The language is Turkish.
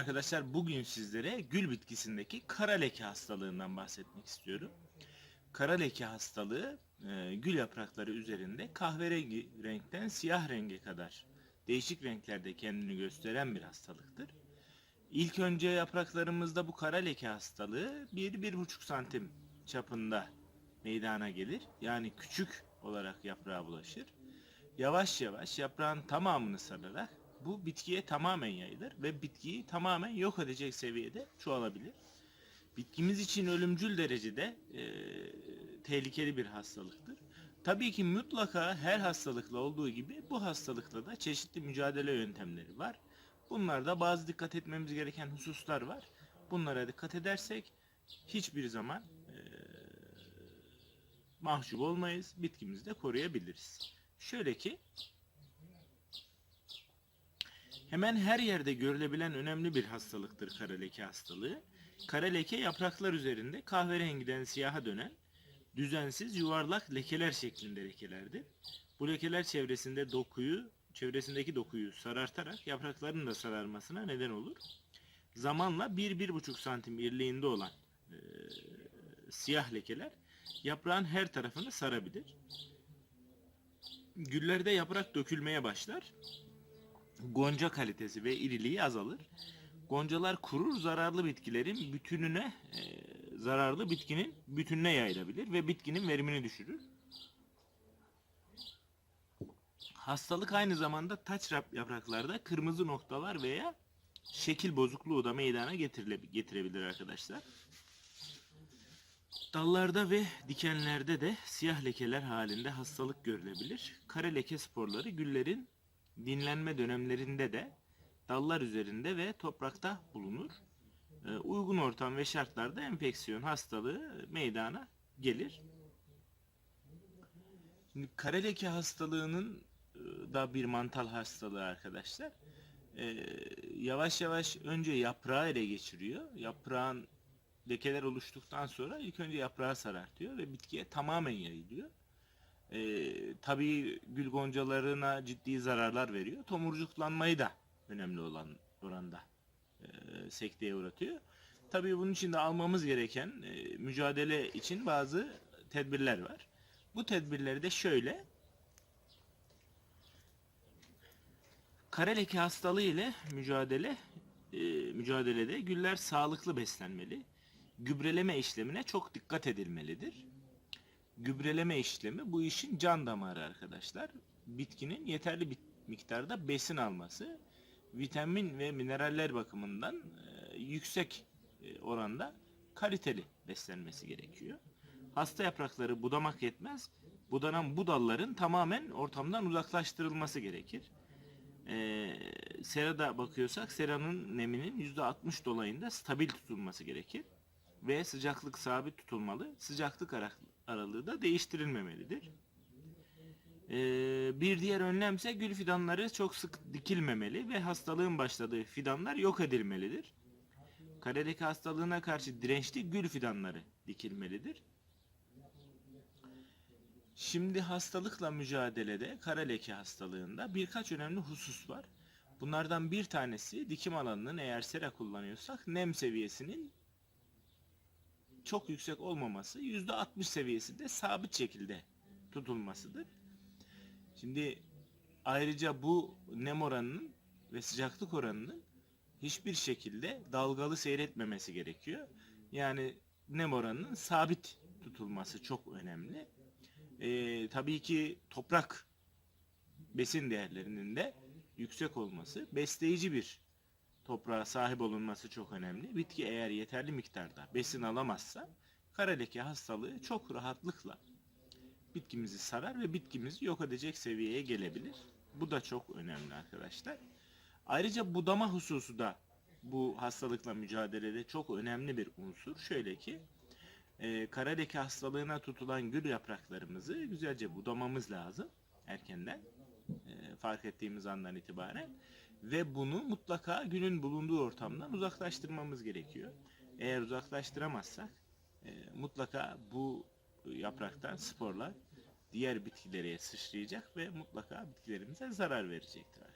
Arkadaşlar bugün sizlere gül bitkisindeki kara leke hastalığından bahsetmek istiyorum. Kara leke hastalığı e, gül yaprakları üzerinde kahverengi renkten siyah renge kadar değişik renklerde kendini gösteren bir hastalıktır. İlk önce yapraklarımızda bu kara leke hastalığı 1-1,5 santim çapında meydana gelir. Yani küçük olarak yaprağa bulaşır. Yavaş yavaş yaprağın tamamını sararak bu bitkiye tamamen yayılır ve bitkiyi tamamen yok edecek seviyede çoğalabilir. Bitkimiz için ölümcül derecede e, tehlikeli bir hastalıktır. Tabii ki mutlaka her hastalıkla olduğu gibi bu hastalıkla da çeşitli mücadele yöntemleri var. Bunlarda bazı dikkat etmemiz gereken hususlar var. Bunlara dikkat edersek hiçbir zaman e, mahcup olmayız. Bitkimizi de koruyabiliriz. Şöyle ki Hemen her yerde görülebilen önemli bir hastalıktır kara leke hastalığı. Kara leke yapraklar üzerinde kahverengiden siyaha dönen düzensiz yuvarlak lekeler şeklinde lekelerdir. Bu lekeler çevresinde dokuyu, çevresindeki dokuyu sarartarak yaprakların da sararmasına neden olur. Zamanla 1-1,5 santim irliğinde olan e, siyah lekeler yaprağın her tarafını sarabilir. Güllerde yaprak dökülmeye başlar gonca kalitesi ve iriliği azalır. Goncalar kurur zararlı bitkilerin bütününe e, zararlı bitkinin bütününe yayılabilir ve bitkinin verimini düşürür. Hastalık aynı zamanda taç yapraklarda kırmızı noktalar veya şekil bozukluğu da meydana getirebilir arkadaşlar. Dallarda ve dikenlerde de siyah lekeler halinde hastalık görülebilir. Kara leke sporları güllerin dinlenme dönemlerinde de dallar üzerinde ve toprakta bulunur. Ee, uygun ortam ve şartlarda enfeksiyon hastalığı meydana gelir. Şimdi kara leke hastalığının e, da bir mantal hastalığı arkadaşlar. Ee, yavaş yavaş önce yaprağı ele geçiriyor. Yaprağın lekeler oluştuktan sonra ilk önce yaprağı sarartıyor ve bitkiye tamamen yayılıyor. Ee, tabii gül goncalarına ciddi zararlar veriyor. Tomurcuklanmayı da önemli olan oranda e, sekteye uğratıyor. Tabii bunun için de almamız gereken e, mücadele için bazı tedbirler var. Bu tedbirleri de şöyle. Kara leke hastalığı ile mücadele e, mücadelede güller sağlıklı beslenmeli. Gübreleme işlemine çok dikkat edilmelidir. Gübreleme işlemi bu işin can damarı arkadaşlar. Bitkinin yeterli bir miktarda besin alması, vitamin ve mineraller bakımından e, yüksek e, oranda kaliteli beslenmesi gerekiyor. Hasta yaprakları budamak yetmez. Budanan bu dalların tamamen ortamdan uzaklaştırılması gerekir. Ee, serada bakıyorsak seranın neminin %60 dolayında stabil tutulması gerekir. Ve sıcaklık sabit tutulmalı. Sıcaklık aralığı da değiştirilmemelidir. Ee, bir diğer önlemse gül fidanları çok sık dikilmemeli ve hastalığın başladığı fidanlar yok edilmelidir. Kareleke hastalığına karşı dirençli gül fidanları dikilmelidir. Şimdi hastalıkla mücadelede kara leke hastalığında birkaç önemli husus var. Bunlardan bir tanesi dikim alanının eğer sera kullanıyorsak nem seviyesinin çok yüksek olmaması %60 seviyesinde sabit şekilde tutulmasıdır. Şimdi ayrıca bu nem oranının ve sıcaklık oranının hiçbir şekilde dalgalı seyretmemesi gerekiyor. Yani nem oranının sabit tutulması çok önemli. Ee, tabii ki toprak besin değerlerinin de yüksek olması, besleyici bir toprağa sahip olunması çok önemli. Bitki eğer yeterli miktarda besin alamazsa kara leke hastalığı çok rahatlıkla bitkimizi sarar ve bitkimizi yok edecek seviyeye gelebilir. Bu da çok önemli arkadaşlar. Ayrıca budama hususu da bu hastalıkla mücadelede çok önemli bir unsur. Şöyle ki e, kara leke hastalığına tutulan gül yapraklarımızı güzelce budamamız lazım erkenden e, fark ettiğimiz andan itibaren ve bunu mutlaka günün bulunduğu ortamdan uzaklaştırmamız gerekiyor. Eğer uzaklaştıramazsak e, mutlaka bu yapraktan sporlar diğer bitkilere sıçrayacak ve mutlaka bitkilerimize zarar verecektir.